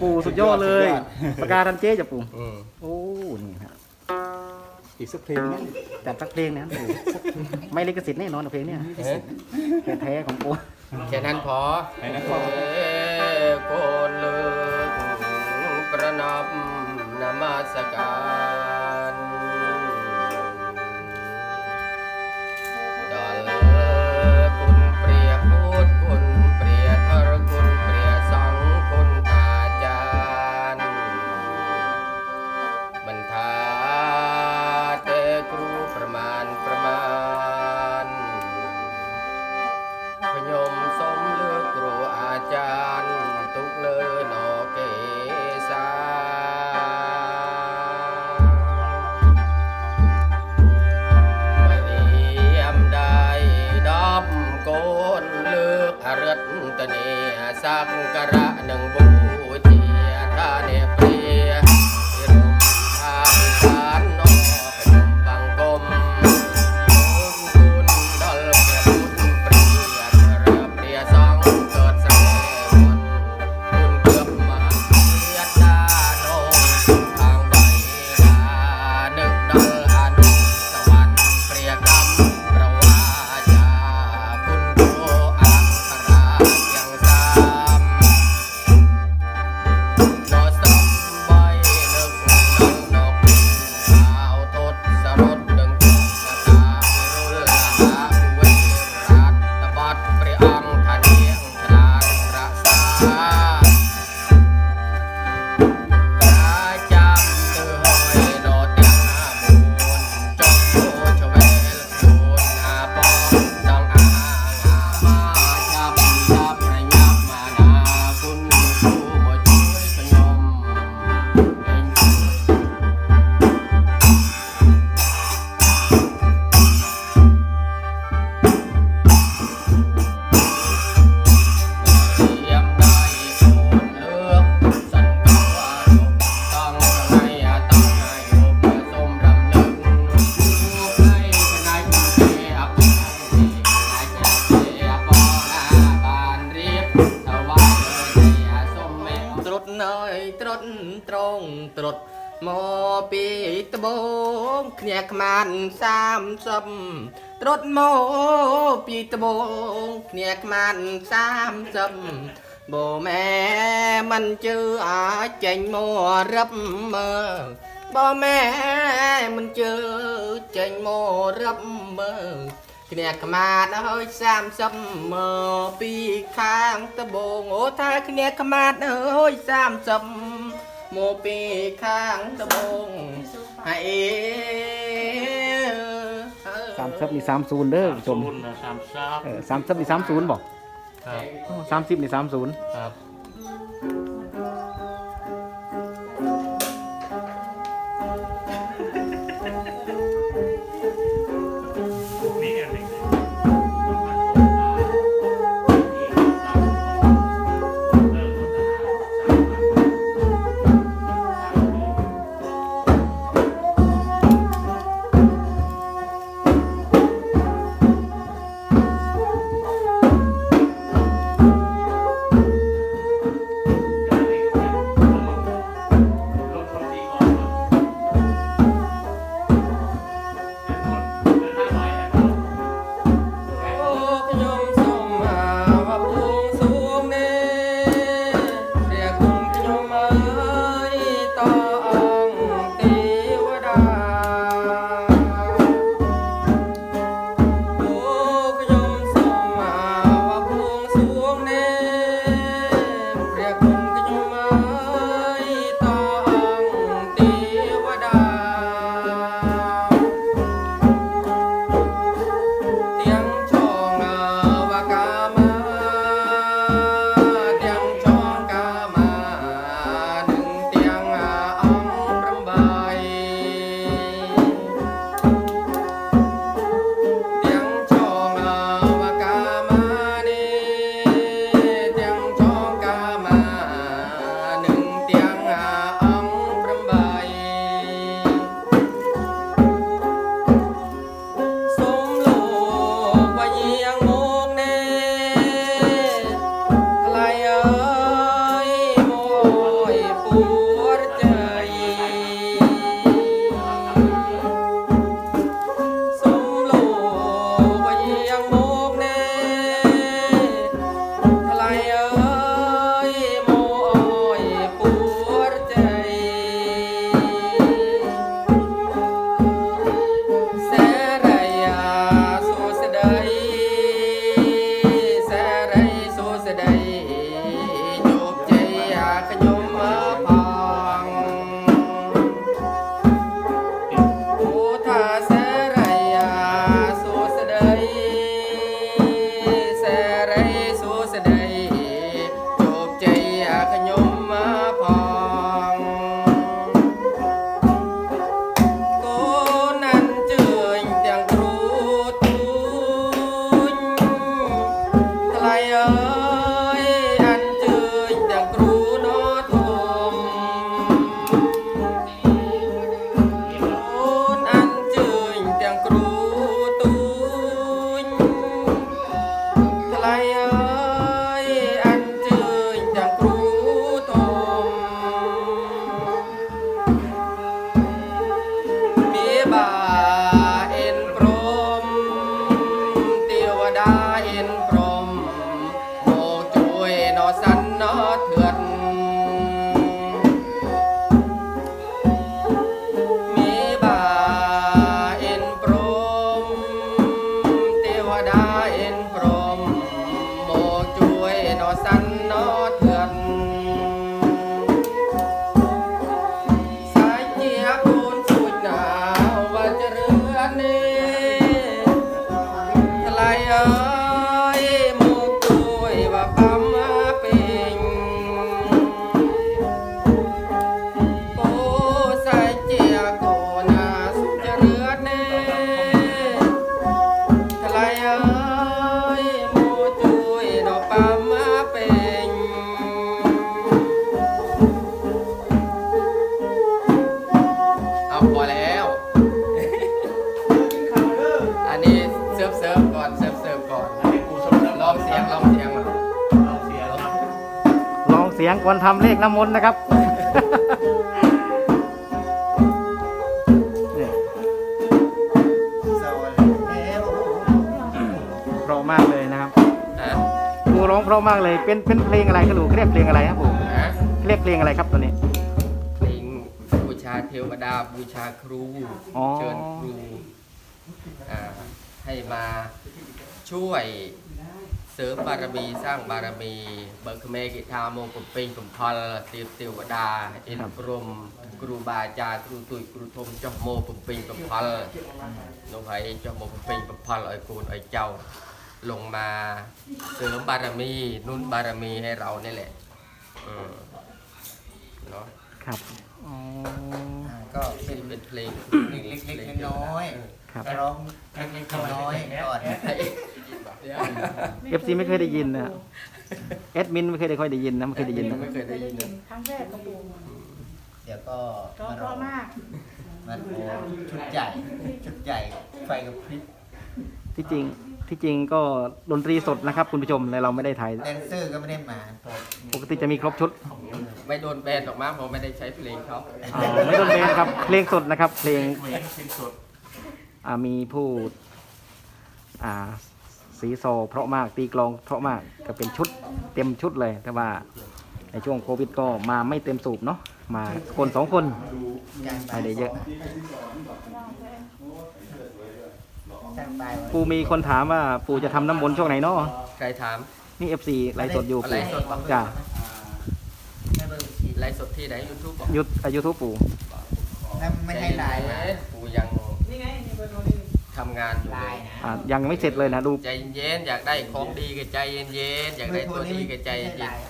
ปู่สุดยอดเลยสุดยอดปากกาทันเจ๊จะปู่อืมโอ้นี่ฮะอีกสักเพลงไหมจัดสักเพลงนะปู่ไม่ลิขสิทธิ์แน่นอนนะเพลงเนี้ยเอ๊ะเพลงแท้ของปู่แค่นั้นพอไอ้นั่นพอเอ่อโกนเลิกประนามนมัสการ สักกระหนึ่งบุ ត្រុតមកពីត្បូងគ្នាខ្មាន30ត្រុតមកពីត្បូងគ្នាខ្មាន30បូម៉ែមិនជឿអាចចេញមករឹបមើបូម៉ែមិនជឿចេញមករឹបមើគ្នាខ្មាតអើយ30មកពីខាងត្បូងអូថាគ្នាខ្មាតអើយ30 โมปีข้างตะบงไอสามสิบนี่สามศูนย์เด้อสามชมศูนย์นะสามสามสามสิบนี่สามศูนย์บอกสามสิบนี่สามศูนย์ ครับ สียงก่อนทำเลขน้ำมนต์นะครับนี่เพราะมากเลยนะครับอะครูร้องเพราะมากเลย เป็นเป็นเพลงอะไรครับลูกเรียกเพลงอะไรครับผมฮะเรียกเพลงอะไรครับตัวนี้ เพลงบูชาเทวดาบูชาครูอ๋อเชิญครูอ่าให้มาช่วย เสริมบารมีสร้างบารมี เบิกเมกิทาโมกุปปิงกุมพลตียเทวดา อินพรมครูบาอาจารย์ครูตุยครูทมเจ้าโมกุปปิงกุมพลน้องไห้เจ้าโมกุปปิงกุมพลไอ้กูนไอ้เจ้าลงมาเสริมบารมีนุ่นบารมีให้เรานี่แหละอืมเนาะครับอ๋อก็เป็เป็นนเป็นเพลง เล็กๆน้อยครับ ร้องเล็กๆน้อยๆก่อนเดี๋ยว เอฟซีไม่เคยได้ยินนะแอดมินไม่เคยได้ค่อยได้ยินนะไม่เคยได้ยินนะไม่เคยได้ยินเลยครั้งแรกกระปูเดี๋ยวก็ก็มาเพราะมากมาโอ้ชุดใหญ่ชุดใหญ่ไฟกับพริบที่จริงที่จริงก็ดนตรีสดนะครับ คุณผู้ชมและเราไม่ได้ถ่ายแดนเซอร์ก็ไม่ได้มาปกติจะมีครบชุด ไม่โดนแบนหรอกมั้งผมไม่ได้ใช้เพลงเขาอ่าไม่ต้องเพลงครับเพลงสดนะครับ เพลงเพลงเพลงสดอ่ามีผู้อ่า สีโซเพราะมากตีกลองเพราะมากก็เป็นชุดเต็มชุดเลย แต่ว่าในช่วงโควิดก็มาไม่เต็มสูบเนาะมาคนสองคนจ้างไม่ได้เยอะจ้างตายปูมีคนถามว่าปูจะทำน้ำมนต์ช่วงไหนเนาะใครถามนี่เอฟซีไลฟ์สดอยู่ไลปูฟ์สดบอกจ้าไม่เบอร์บัญชีไลฟ์สดที่ไหนยูทูบบอกยุทอายุทุปูนั่นไม่ให้ไลน์มากูยังนี่ไงนี่เบอร์โทรนี่ทำงานอยู่ไลเลยน์นะอ่ายังไม่เสร็จเลยนะดู ใจเย็นๆอยากได้ของดีก็ใจเย็นๆอยากได้ตัวดีก็ใจไม่เย็ใช่นไลน์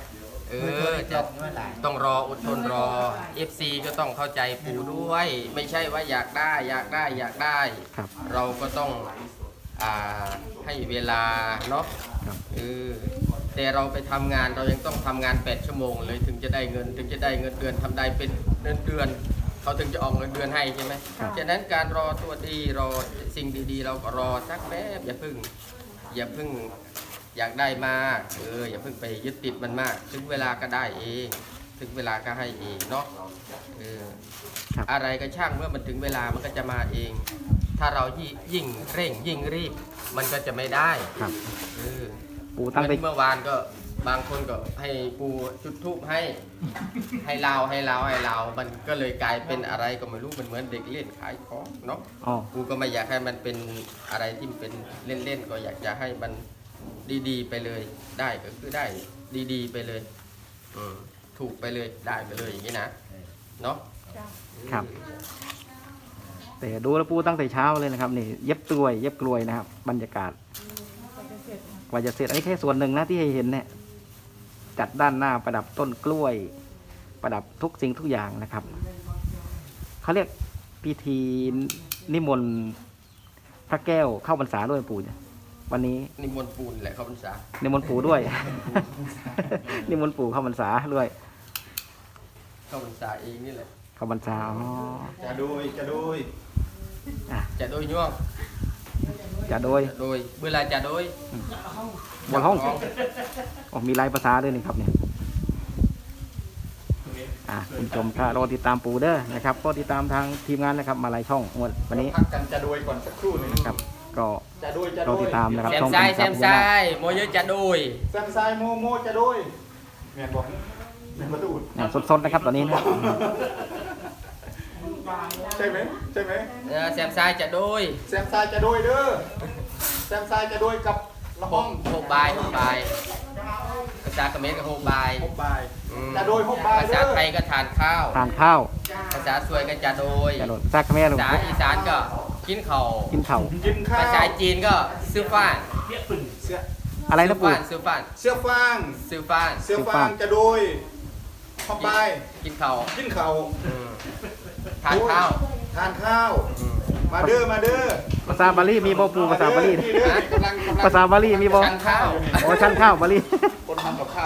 เอเบอร์โทรอนี่จะตกนี่ว่าไลน์ต้องรออดทนรอ FC ก็ต้องเข้าใจปูด้วย ไม่ใช่ว่าอยากได้อยากได้อยากได้ ครับ เราก็ต้องอ่าให้เวลาเนาะครับ เออแต่เราไปทำงานเรายังต้องทำงาน 8 ชั่วโมงเลยถึงจะได้เงิน ถึงจะได้เงินเดือนทำได้เป็นเดือนเดือน เขาถึงจะออกเงินเดือนให้ใช่ไหมครับฉะนั้นการรอตัวดีรอสิ่งดีๆ เราก็รอสักแป๊บอย่าเพึ่ง อย่าเพึ่งอยากได้มากเอออย่าเพึ่งไปยึดติดมันมาก ถึงเวลาก็ได้เอง ถึงเวลาก็ให้เองเนาะเออครับ อะไรก็ช่างเมื่อมันถึงเวลามันก็จะมาเอง ถ้าเรายิ่งยิ่งเร่งยิ่งรีบ มันก็จะไม่ได้ครับ เออ ปูตั้งเหแต่มือนเมื่อวานก็บางคนก็ให้ปูจุดทูบให้ ให้เราให้เราให้เรามันก็เลยกลายเป็นอะไรก็ไม่รู้มันเหมือนเด็กเล่นขายของเนาะอ๋อกูก็ไม่อยากให้มันเป็นอะไรที่เป็นเล่นๆก็อยากจะให้มันดีๆ ไปเลยได้ก็คือได้ดีๆ ไปเลยอืมถูกไปเลยได้ไปเลยอย่างนี้นะเนาะจ้าครับ แต่ดูแล้วปูตั้งแต่เช้าเลยนะครับ นี่ เย็บกลวย เย็บกลวยนะครับ บรรยากาศ กว่าจะเสร็จอันนี้แค่ส่วนหนึ่งนะที่ให้เห็นเนี่ยจัดด้านหน้าประดับต้นกล้วย ประดับทุกสิ่งทุกอย่างนะครับเขาเรียกพิธีนิมนต์พระแก้วเข้าพรรษาด้วยปู่เนี่ยวันนี้นิมนต์ปูนแหละเขาพรรษานิมนต์ปู่ด้วย นิมนต์ปู่เข้าพรรษาด้วย เข้าพรรษาเองนี่แหละเข้าพรรษาอ๋อจะดูยจะดูยจะโดยย่วง จะโดยโดยเวลาจะโดยบนห้องอ๋อมีลายภาษาด้วยนี่ครับเนี่ยอะคุณผู้ชมถ้ารอติดตามปูเด้อนะครับก็ติดตามทางทีมงานนะครับมาลายช่องงวดวันนี้พักกันจะดูยก่อนสักครู่หนึงครับ ก็จะดูยจะรดูอยติดตามนะครับแซมช่องซ้ายคุแซณมทรัพย์ซ้ายโมเยอะจะโดยแซมซายโมโมจะดูยเมียนบอกเมียนประตูเนี่ยสดๆนะครับตอนนี้นะ ใช่ไหมใช่ไหมเออแซมซ้ายจะโดยแซมซายจะดูยเด้อแซมซายจะดูยกับละหห้อกงหกบายหกบายภาษาเขมรก็หกบายหกบายอืมจะโดยหกบายภาเด้ษาอไทยก็ทานข้าว ทานข้าวภาษาสวยก็จะโดย กระโดดซากขะแม่ลงภาษาอีสานก็กินข้าวกินเข่าวกินข้าวภาษาจีนก็ซื้อฟ้านเสื้ออะไรนะปู่ ซื้อฟ้านเสื้อฟางซื้อฟ้านเสื้อเสื้อฟาฟางงจะดูยหกบายกินข้าวกินข้าวอืม ทานข้าว ทานข้าวอืมมาเด้อมาเด้อภาษาบาลีมีบ่ปู่ภาษาบาลี นี่เด้อกำลังกำลังภาษาบาลีมีบ่ชันข้าว โอ้ชั้นข้าวบาลี คนทำกับข้าว